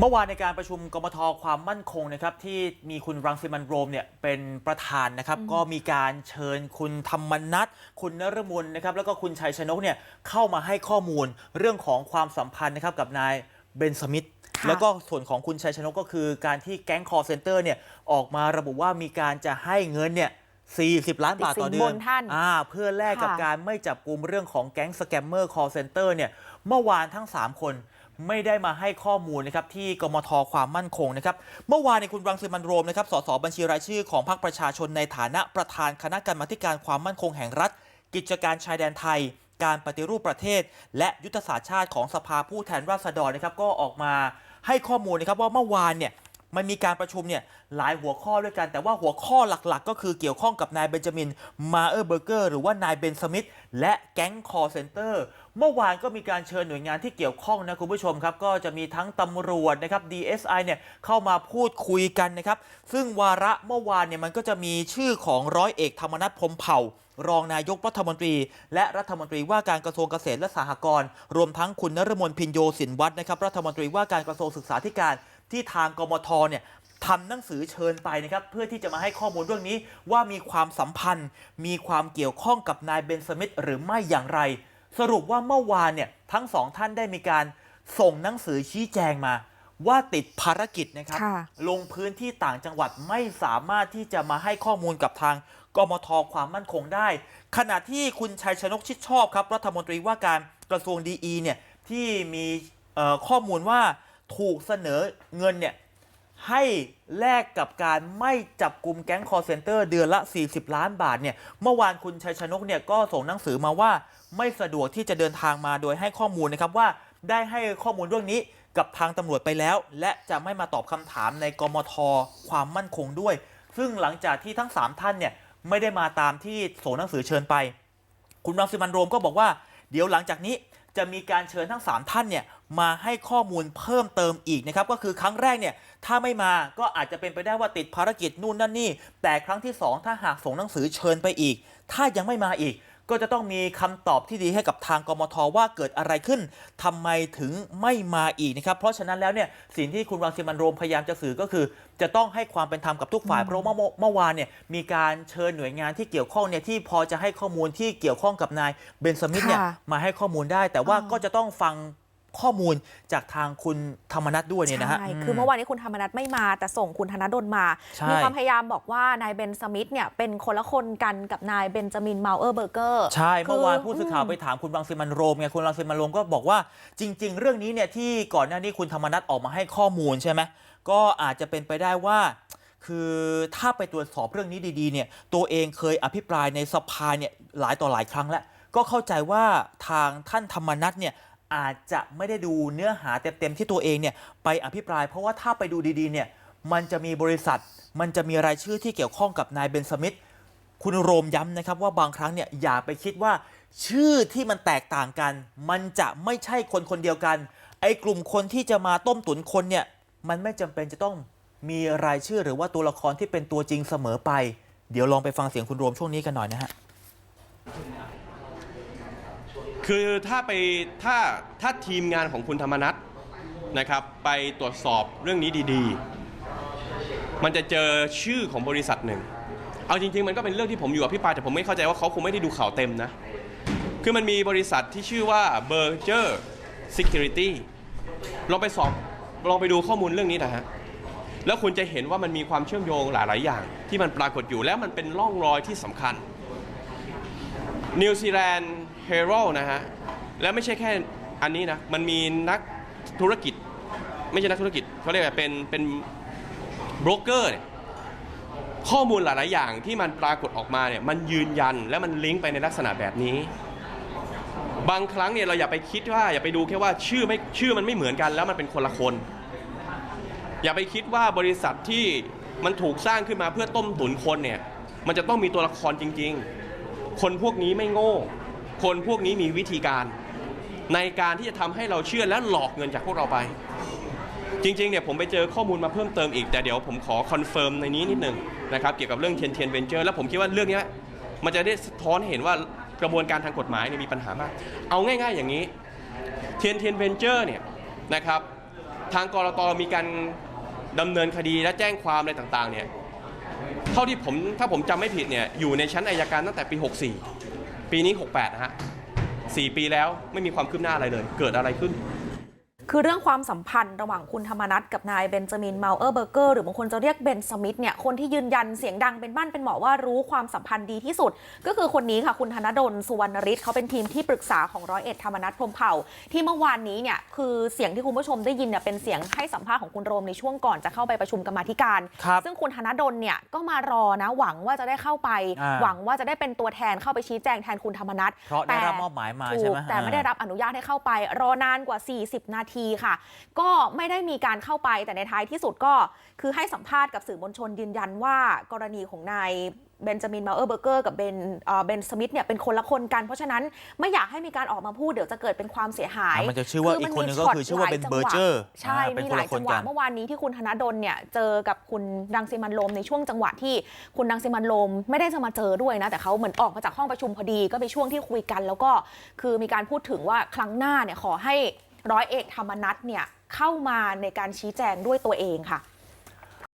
เมื่อวานในการประชุมกมทความมั่นคงนะครับที่มีคุณรังสิมันต์โรมเนี่ยเป็นประธานนะครับ ก็มีการเชิญคุณธรรมนัทคุณนรมนนะครับแล้วก็คุณชัยชนกเนี่ยเข้ามาให้ข้อมูลเรื่องของความสัมพันธ์นะครับกับนายเบนสมิธค่ะแล้วก็ส่วนของคุณชัยชนกก็คือการที่แก๊งคอร์เซนเตอร์เนี่ยออกมาระบุว่ามีการจะให้เงินเนี่ย40 ล้านบาทต่อเดืติดสิอนนบนท่านอ่าเพื่อแลกกับค่ะการไม่จับกลุ่มเรื่องของแก๊งสแกมเมอร์คอร์เซนเตอร์เนี่ยเมื่อวานทั้ง 3 คน ไม่ได้มาให้ข้อมูลนะครับที่กมทความมั่นคงนะครับเมื่อวานในคุณรังสิมันโรมนะครับสสบัญชีรายชื่อของพรรคประชาชนในฐานะประธานคณะกรรมาการความมั่นคงแห่งรัฐ กิจการชายแดนไทย การปฏิรูปประเทศ และยุทธศาสตร์ชาติของสภาผู้แทนราษฎรนะครับก็ออกมาให้ข้อมูลนะครับว่าเมื่อวานเนี่ย มันมีการประชุมเนี่ยหลายหัวข้อด้วยกัน แต่ว่าหัวข้อหลักๆ ก็คือเกี่ยวข้องกับนายเบนจามินมาเออร์เบอร์เกอร์หรือว่านายเบนสมิธและแก๊งคอร์เซนเตอร์เมื่อวานก็มีการเชิญหน่วยงานที่เกี่ยวข้องนะคุณผู้ชมครับ ก็จะมีทั้งตำรวจนะครับ DSI เนี่ยเข้ามาพูดคุยกันนะครับ ซึ่งวาระเมื่อวานเนี่ยมันก็จะมีชื่อของร้อยเอกธรรมนัฐพรมเผ่า รองนายกรัฐมนตรี และรัฐมนตรีว่าการกระทรวงเกษตรและสหกรณ์รวมทั้งคุณนรมนพินโยสินวัฒน์นะครับรัฐมนตรีว่าการกระทรวงศึกษาธิการ ที่ทางกมทเนี่ยทำหนังสือเชิญไปนะครับเพื่อที่จะมาให้ข้อมูลเรื่องนี้ว่ามีความสัมพันธ์ มีความเกี่ยวข้องกับนายเบนสมิธหรือไม่อย่างไร สรุปว่าเมื่อวานเนี่ยทั้งสองท่านได้มีการส่งหนังสือชี้แจงมา ว่าติดภารกิจนะครับค่ะลงพื้นที่ต่างจังหวัดไม่สามารถที่จะมาให้ข้อมูลกับทางกมทความมั่นคงได้ ขณะที่คุณชัยชนกชิดชอบครับรัฐมนตรีว่าการกระทรวงดีเนี่ยที่มีเอ่อข้อมูลว่า ถูกเสนอเงินเนี่ยให้แลกกับการไม่จับกลุ่มแก๊งคอร์เซนเตอร์เดือนละ 40 ล้านบาทเนี่ยเมื่อวานคุณชัยชนกเนี่ยก็ส่งหนังสือมาว่าไม่สะดวกที่จะเดินทางมาโดยให้ข้อมูลนะครับว่าได้ให้ข้อมูลเรื่องนี้กับทางตำรวจไปแล้ว และจะไม่มาตอบคำถามในกมทความมั่นคงด้วย ซึ่งหลังจากที่ทั้ง 3 ท่านเนี่ยไม่ได้มาตามที่ส่งหนังสือเชิญไป คุณรังสิมันโรมก็บอกว่า เดี๋ยวหลังจากนี้ จะมีการเชิญทั้ง 3 ท่านเนี่ยมาให้ข้อมูลเพิ่มเติมอีกนะครับก็คือครั้งแรกเนี่ยถ้าไม่มาก็อาจจะเป็นไปได้ว่าติดภารกิจนู่นนั่นนี่ แต่ครั้งที่ 2 ถ้าหากส่งหนังสือเชิญไปอีก ถ้ายังไม่มาอีก ก็จะต้องมีคำตอบที่ดีให้กับทางกมทว่าเกิดอะไรขึ้นทำไมถึงไม่มาอีกนะครับเพราะฉะนั้นแล้วเนี่ยสิ่งที่คุณรังสิมันต์โรมพยายามจะสื่อก็คือ จะต้องให้ความเป็นธรรมกับทุกฝ่ายเพราะว่าเมื่อเมื่อวานเนี่ยมีการเชิญหน่วยงานที่เกี่ยวข้องเนี่ยที่พอจะให้ข้อมูลที่เกี่ยวข้องกับนายเบนสมิธเนี่ยค่ะมาให้ข้อมูลได้ แต่ว่าอ๋อก็จะต้องฟัง ข้อมูลจากทางคุณธรรมนัฐด้วยเนี่ยนะฮะ ใช่ คือเมื่อวานนี้คุณธรรมนัฐไม่มา แต่ส่งคุณธนดลมา ใช่ มีความพยายามบอกว่านายเบนสมิธเนี่ยเป็นคนละคนกันกับนายเบนจามินเมาเออร์เบอร์เกอร์ ใช่ เมื่อวานคือผู้สื่อข่าวอืมไปถามคุณรังสิมันต์โรมไงคุณรังสิมันต์โรมก็บอกว่าจริง ๆ เรื่องนี้เนี่ยที่ก่อนหน้านี้คุณธรรมนัฐออกมาให้ข้อมูลใช่ไหมก็อาจจะเป็นไปได้ว่า คือถ้าไปตรวจสอบเรื่องนี้ดีๆเนี่ยตัวเองเคยอภิปรายในสภาเนี่ยหลายต่อหลายครั้งแล้ว ก็เข้าใจว่าทางท่านธรรมนัฐเนี่ย อาจจะไม่ได้ดูเนื้อหาเต็มๆที่ตัวเองเนี่ยไปอภิปราย เพราะว่าถ้าไปดูดีๆเนี่ยมันจะมีบริษัท มันจะมีรายชื่อที่เกี่ยวข้องกับนายเบนสมิธคุณโรมย้ำนะครับว่าบางครั้งเนี่ยอย่าไปคิดว่า ชื่อที่มันแตกต่างกัน มันจะไม่ใช่คนคนเดียวกัน ไอ้กลุ่มคนที่จะมาต้มตุ๋นคนเนี่ยมันไม่จำเป็นจะต้องมีรายชื่อหรือว่าตัวละครที่เป็นตัวจริงเสมอไป เดี๋ยวลองไปฟังเสียงคุณโรมช่วงนี้กันหน่อยนะฮะ คือถ้าไปถ้าถ้าทีมงานของคุณธรรมนัฐนะครับ ไปตรวจสอบเรื่องนี้ดีๆ มันจะเจอชื่อของบริษัทหนึ่ง เอาจริงๆ มันก็เป็นเรื่องที่ผมอยู่กับพี่ปายแต่ผมไม่เข้าใจว่าเขาคงไม่ได้ดูข่าวเต็มนะ คือมันมีบริษัทที่ชื่อว่า Berger Security ลองไปสอบลองไปดูข้อมูลเรื่องนี้นะฮะแล้วคุณจะเห็นว่ามันมีความเชื่อมโยงหลายๆ อย่าง ที่มันปรากฏอยู่แล้วมันเป็นร่องรอยที่สำคัญ นิวซีแลนด์เฮโร่นะฮะ แล้วไม่ใช่แค่อันนี้นะ มันมีนักธุรกิจ ไม่ใช่นักธุรกิจเขาเรียกว่าเป็นเป็นโบรกเกอร์เนี่ยข้อมูลหลาย ๆ อย่างที่มันปรากฏออกมาเนี่ยมันยืนยันและมันลิงก์ไปในลักษณะแบบนี้ บางครั้งเนี่ยเราอย่าไปคิดว่าอย่าไปดูแค่ว่าชื่อไม่ชื่อมันไม่เหมือนกันแล้วมันเป็นคนละคน อย่าไปคิดว่าบริษัทที่มันถูกสร้างขึ้นมาเพื่อต้มตุ๋นคนเนี่ยมันจะต้องมีตัวละครจริง ๆ คนพวกนี้ไม่โง่ คนพวกนี้มีวิธีการ ในการที่จะทำให้เราเชื่อและหลอกเงินจากพวกเราไป จริงๆเนี่ยผมไปเจอข้อมูลมาเพิ่มเติมอีก แต่เดี๋ยวผมขอคอนเฟิร์มในนี้นิดนึงนะครับเกี่ยวกับเรื่องเทียนเทียนเวนเจอร์แล้วผมคิดว่าเรื่องนี้มันจะได้สะท้อนเห็นว่ากระบวนการทางกฎหมายเนี่ยมีปัญหามาก เอาง่าย ๆ อย่างนี้เทียนเทียนเวนเจอร์เนี่ยนะครับทางกรตมีการดำเนินคดีและแจ้งความอะไรต่างๆเนี่ย เท่าที่ผมถ้าผมจำไม่ผิดเนี่ยอยู่ในชั้นอายการตั้งแต่ปี 64 ปีนี้ 68นะฮะ4ปีแล้วไม่มีความคืบหน้าอะไรเลย เกิดอะไรขึ้น คือเรื่องความสัมพันธ์ระหว่างคุณธรรมนัฐกับนายเบนจามินเมาเออร์เบอร์เกอร์หรือบางคนจะเรียกเบนสมิธเนี่ยคนที่ยืนยันเสียงดังเป็นบ้านเป็นหมอว่ารู้ความสัมพันธ์ดีที่สุด ก็คือคนนี้ค่ะคุณธนดลสุวรรณฤทธิ์เขาเป็นทีมที่ปรึกษาของร้อยเอ็ดธรรมนัฐพรหมเผ่า ที่เมื่อวานนี้เนี่ยคือเสียงที่คุณผู้ชมได้ยินเนี่ยเป็นเสียงให้สัมภาษณ์ของคุณโรมในช่วงก่อนจะเข้าไปประชุมกรรมาธิการครับซึ่งคุณธนดลเนี่ยก็มารอนะหวังว่าจะได้เข้าไปอ่าหวังว่าจะได้เป็นตัวแทนเข้าไปชี้แจงแทนคุณธรรมนัฐเพราะได้รับมอบหมายมาถูใช่กไหมแต่ไม่ได้รับอนุญาตให้เข้าไปรอนานกว่า 40 นาทีค่ะ ก็ไม่ได้มีการเข้าไปแต่ในท้ายที่สุดก็คือให้สัมภาษณ์กับสื่อมวลชนยืนยันว่ากรณีของนายเบนจามินมาเออร์เบอร์เกอร์กับเบนเอ่อเบนสมิธเนี่ยเป็นคนละคนกัน เพราะฉะนั้นไม่อยากให้มีการออกมาพูดเดี๋ยวจะเกิดเป็นความเสียหายอะมันจะชื่อว่าอีกคนนึงก็คือชื่อว่าเป็นช็ตเบอร์เจอร์ใช่อ่าเป็นมีคนหละลายคนจังหกัวะนเมื่อวานนี้ที่คุณธนดลเนี่ยเจอกับคุณดังซิมันโลมในช่วงจังหวะที่คุณดังซิมันโลมไม่ได้จะมาเจอด้วยนะแต่เขาเหมือนออกมาจากห้องประชุมพอดีก็เป็นช่วงที่คุยกัน แล้วก็คือมีการพูดถึงว่าครั้งหน้าเนี่ยขอให้ ร้อยเอกธรรมนัฐเนี่ยเข้ามาในการชี้แจงด้วยตัวเองค่ะ